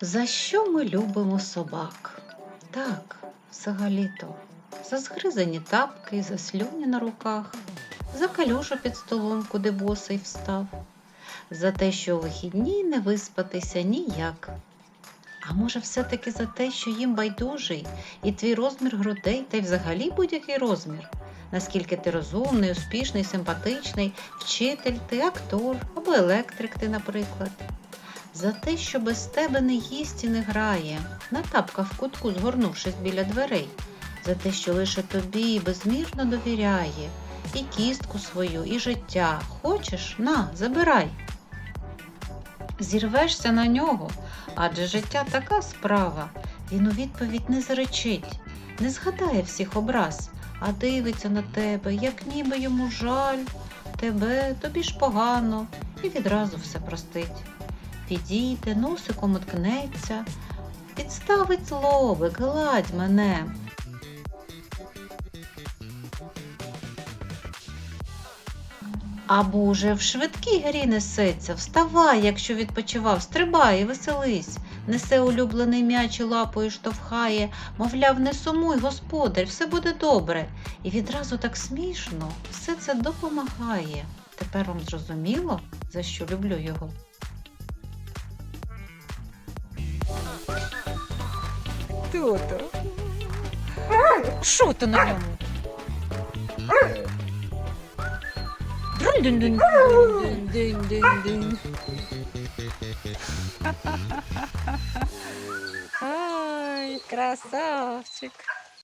За що ми любимо собак? Так, взагалі-то. За згризані тапки, за слюні на руках, за калюжу під столом, куди босий встав, за те, що у вихідні не виспатися ніяк. А може, все-таки за те, що їм байдужий і твій розмір грудей, та й взагалі будь-який розмір. Наскільки ти розумний, успішний, симпатичний, вчитель, ти актор або електрик, ти, наприклад. За те, що без тебе не їсть і не грає, на тапках в кутку згорнувшись біля дверей, за те, що лише тобі безмірно довіряє, і кістку свою, і життя. Хочеш? На, забирай. Зірвешся на нього, адже життя така справа. Він у відповідь не заречить, не згадає всіх образ, а дивиться на тебе, як ніби йому жаль, тебе, тобі ж погано, і відразу все простить. Підійде, носиком уткнеться, підставить лобик, гладь мене. Або уже в швидкій грі несеться, вставай, якщо відпочивав, стрибай і веселись, несе улюблений м'яч і лапою штовхає, мовляв, не сумуй, господар, все буде добре. І відразу так смішно, все це допомагає. Тепер вам зрозуміло, за що люблю його? Хто то? Що то на ньому? Динь-динь-динь-динь-динь-динь. Ай, красавчик.